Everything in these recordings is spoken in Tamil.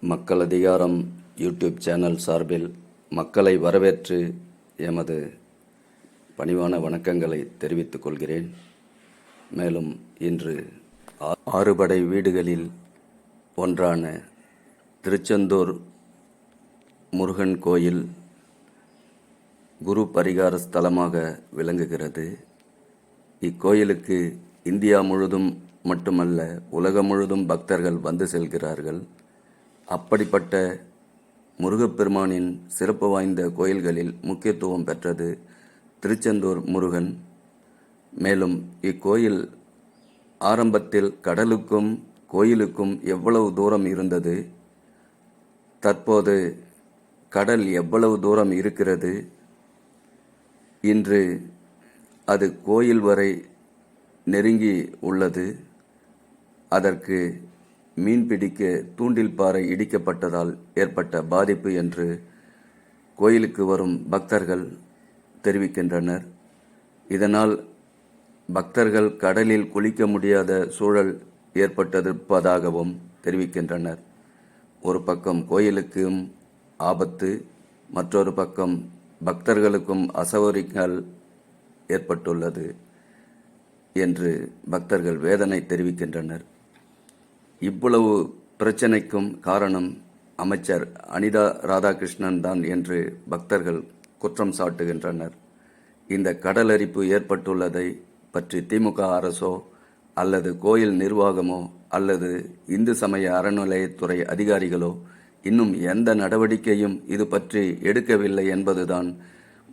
மக்கள் அதிகாரம் யூடியூப் சேனல் சார்பில் மக்களை வரவேற்று எமது பணிவான வணக்கங்களை தெரிவித்துக் கொள்கிறேன். மேலும் இன்று ஆ- ஆறுபடை வீடுகளில் ஒன்றான திருச்செந்தூர் முருகன் கோயில் குரு பரிகார ஸ்தலமாக விளங்குகிறது. இக்கோயிலுக்கு இந்தியா முழுதும் மட்டுமல்ல உலகம் முழுதும் பக்தர்கள் வந்து செல்கிறார்கள். அப்படிப்பட்ட முருகப்பெருமானின் சிறப்பு வாய்ந்த கோயில்களில் முக்கியத்துவம் பெற்றது திருச்செந்தூர் முருகன். மேலும் இக்கோயில் ஆரம்பத்தில் கடலுக்கும் கோயிலுக்கும் எவ்வளவு தூரம் இருந்தது? தற்போது கடல் எவ்வளவு தூரம் இருக்கிறது? இன்று அது கோயில் வரை நெருங்கி உள்ளது. அதற்கு மீன் பிடிக்க தூண்டில் பாறை இடிக்கப்பட்டதால் ஏற்பட்ட பாதிப்பு என்று கோயிலுக்கு வரும் பக்தர்கள் தெரிவிக்கின்றனர். இதனால் பக்தர்கள் கடலில் குளிக்க முடியாத சூழல் ஏற்பட்டிருப்பதாகவும் தெரிவிக்கின்றனர். ஒரு பக்கம் கோயிலுக்கும் ஆபத்து மற்றொரு பக்கம் பக்தர்களுக்கும் அசௌகரியங்கள் ஏற்பட்டுள்ளது என்று பக்தர்கள் வேதனை தெரிவிக்கின்றனர். இவ்வளவு பிரச்சனைக்கும் காரணம் அமைச்சர் அனிதா ராதாகிருஷ்ணன் தான் என்று பக்தர்கள் குற்றம் சாட்டுகின்றனர். இந்த கடலரிப்பு ஏற்பட்டுள்ளதை பற்றி திமுக அரசோ அல்லது கோயில் நிர்வாகமோ அல்லது இந்து சமய அறநிலையத்துறை அதிகாரிகளோ இன்னும் எந்த நடவடிக்கையும் இது பற்றி எடுக்கவில்லை என்பதுதான்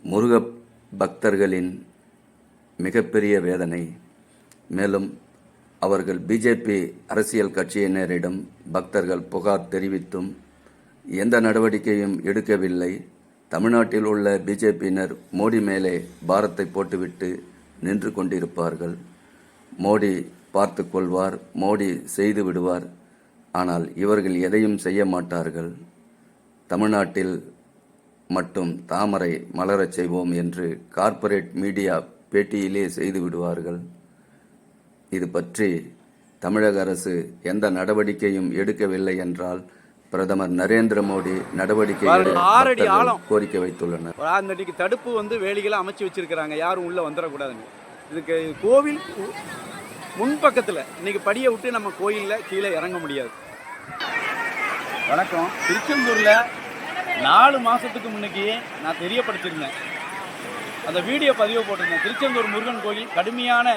முருக பக்தர்களின் மிகப்பெரிய வேதனை. மேலும் அவர்கள் பிஜேபி அரசியல் கட்சியினரிடம் பக்தர்கள் புகார் தெரிவித்தும் எந்த நடவடிக்கையும் எடுக்கவில்லை. தமிழ்நாட்டில் உள்ள பிஜேபியினர் மோடி மேலே பாரத்தை போட்டுவிட்டு நின்று கொண்டிருப்பார்கள். மோடி பார்த்து கொள்வார் மோடி செய்து விடுவார். ஆனால் இவர்கள் எதையும் செய்ய மாட்டார்கள். தமிழ்நாட்டில் மட்டும் தாமரை மலரச் செய்வோம் என்று கார்ப்பரேட் மீடியா பேட்டியிலே செய்து விடுவார்கள். இது பற்றி தமிழக அரசு எந்த நடவடிக்கையும் எடுக்கவில்லை என்றால் பிரதமர் நரேந்திர மோடி நடவடிக்கை ஆறடி ஆழம். கோரிக்கை வைத்துள்ளனர். அந்த இன்னைக்கு தடுப்பு வந்து வேலிகளை அமைச்சு வச்சிருக்கிறாங்க. யாரும் உள்ள வந்துடக்கூடாதுன்னு இதுக்கு கோவில் முன்பக்கத்தில் இன்னைக்கு படியை விட்டு நம்ம கோயிலில் கீழே இறங்க முடியாது. வணக்கம். திருச்செந்தூரில் நாலு மாதத்துக்கு முன்னைக்கு நான் தெரியப்படுத்தியிருந்தேன். அந்த வீடியோ பதிவு போட்டிருந்தேன். திருச்செந்தூர் முருகன் கோயில் கடுமையான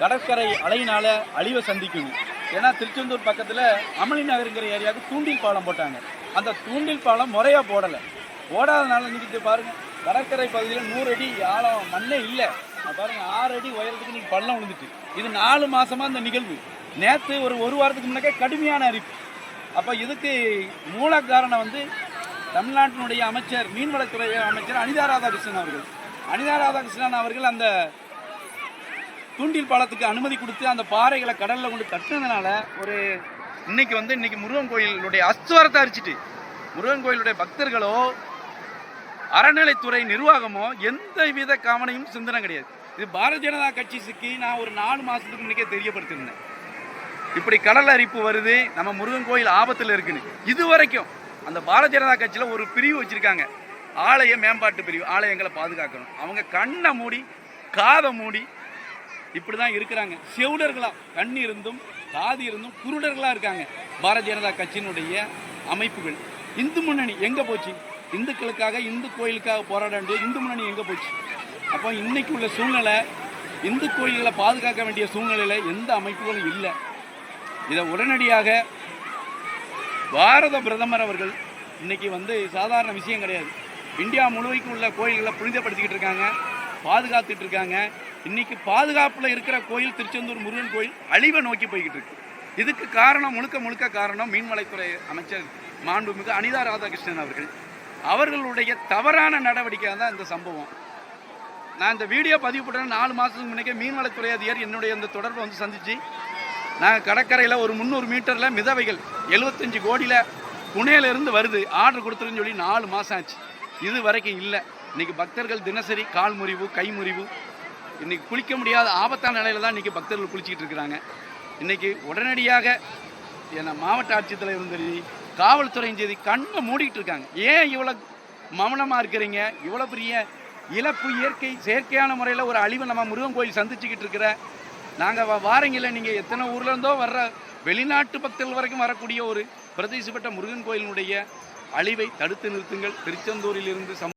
கடற்கரை அலையினால அழிவை சந்திக்கும் ஏன்னா திருச்செந்தூர் பக்கத்தில் அமளி நகருங்கிற ஏரியாவுக்கு தூண்டில் பாலம் போட்டாங்க. அந்த தூண்டில் பாலம் முறையாக போடலை. போடாதனால இன்னைக்கு பாருங்க. கடற்கரை பகுதியில் நூறு அடி ஆழம் மண்ணே இல்லை. பாருங்க ஆறு அடி உயரத்துக்கு இன்னைக்கு பள்ளம் விழுந்துட்டு. இது நாலு மாசமா இந்த நிகழ்வு. நேற்று ஒரு ஒரு வாரத்துக்கு முன்னாக்கே கடுமையான அறிவிப்பு அப்போ இதுக்கு மூல காரணம் வந்து தமிழ்நாட்டினுடைய அமைச்சர் மீன்வளத்துறை அமைச்சர் அனிதா ராதாகிருஷ்ணன் அவர்கள். அனிதா ராதாகிருஷ்ணன் அவர்கள் அந்த தூண்டில் பாலத்துக்கு அனுமதி கொடுத்து அந்த பாறைகளை கடல்ல கொண்டு தட்டுனதுனால ஒரு இன்னைக்கு வந்து இன்னைக்கு முருகன் கோயிலுடைய அஸ்துவாரத்தை அரிச்சிட்டு முருகன் கோயிலுடைய பக்தர்களோ அறநிலைத்துறை நிர்வாகமோ எந்த வித கவனையும் சிந்தனை கிடையாது. இது பாரதிய ஜனதா கட்சிக்கு நான் ஒரு நாலு மாசத்துக்கு முன்னே தெரியப்படுத்தியிருந்தேன். இப்படி கடல் அரிப்பு வருது நம்ம முருகன் கோயில் ஆபத்தில் இருக்குன்னு. இது வரைக்கும் அந்த பாரதிய ஜனதா கட்சியில் ஒரு பிரிவு வச்சிருக்காங்க. ஆலய மேம்பாட்டு பிரிவு ஆலயங்களை பாதுகாக்கணும். அவங்க கண்ணை மூடி காதை மூடி இப்படி தான் இருக்கிறாங்க. செவுடர்களாக கண் இருந்தும் காது இருந்தும் குருடர்களாக இருக்காங்க. பாரதிய ஜனதா கட்சியினுடைய அமைப்புகள். இந்து முன்னணி எங்கே போச்சு? இந்துக்களுக்காக இந்து கோயிலுக்காக போராட வேண்டிய இந்து முன்னணி எங்கே போச்சு? அப்போ இன்னைக்கு உள்ள சூழ்நிலை இந்து கோயில்களை பாதுகாக்க வேண்டிய சூழ்நிலையில் எந்த அமைப்புகளும் இல்லை. இதை உடனடியாக பாரத பிரதமர் அவர்கள் இன்னைக்கு வந்து சாதாரண விஷயம் கிடையாது. இந்தியா முழுவைக்கும் உள்ள கோயில்களை புனிதப்படுத்திக்கிட்டு இருக்காங்க பாதுகாத்துட்டு இருக்காங்க. இன்னைக்கு பாதுகாப்பில் இருக்கிற கோயில் திருச்செந்தூர் முருகன் கோயில் அழிவை நோக்கி போய்கிட்டு இருக்கு. இதுக்கு காரணம் முழுக்க முழுக்க காரணம் மீன்வளத்துறை அமைச்சர் மாண்புமிகு அனிதா ராதாகிருஷ்ணன் அவர்கள். அவர்களுடைய தவறான நடவடிக்கை தான் இந்த சம்பவம். நான் இந்த வீடியோ பதிவு பண்ணுற நாலு மாதத்துக்கு முன்னே மீன்வளத்துறை அதிகாரி என்னுடைய இந்த தொடர்பை வந்து சந்திச்சு நாங்கள் கடற்கரையில் ஒரு முந்நூறு மீட்டரில் மிதவைகள் எழுபத்தஞ்சு கோடியில் புனேலேருந்து வருது. ஆர்டர் கொடுத்துருன்னு சொல்லி நாலு மாதம் ஆச்சு. இது வரைக்கும் இல்லை. இன்னைக்கு பக்தர்கள் தினசரி கால் முறிவு கை முறிவு இன்னைக்கு குளிக்க முடியாத ஆபத்தான நிலையில தான் இன்னைக்கு பக்தர்கள் குளிச்சிக்கிட்டு இருக்கிறாங்க. இன்னைக்கு உடனடியாக என்ன மாவட்ட ஆட்சித்தலைவரும் சரி காவல்துறையும் சரி கண்ணை மூடிட்டு இருக்காங்க. ஏன் இவ்வளோ மௌனமாக இருக்கிறீங்க? இவ்வளோ பெரிய இழப்பு இயற்கை செயற்கையான முறையில் ஒரு அழிவை நம்ம முருகன் கோயில் சந்திச்சுக்கிட்டு இருக்கிற நாங்கள் வாரங்களில் நீங்கள் எத்தனை ஊர்ல இருந்தோ வர்ற வெளிநாட்டு பக்தர்கள் வரைக்கும் வரக்கூடிய ஒரு பிரதேசப்பட்ட முருகன் கோயிலினுடைய அழிவை தடுத்து நிறுத்துங்கள். திருச்செந்தூரிலிருந்து சம்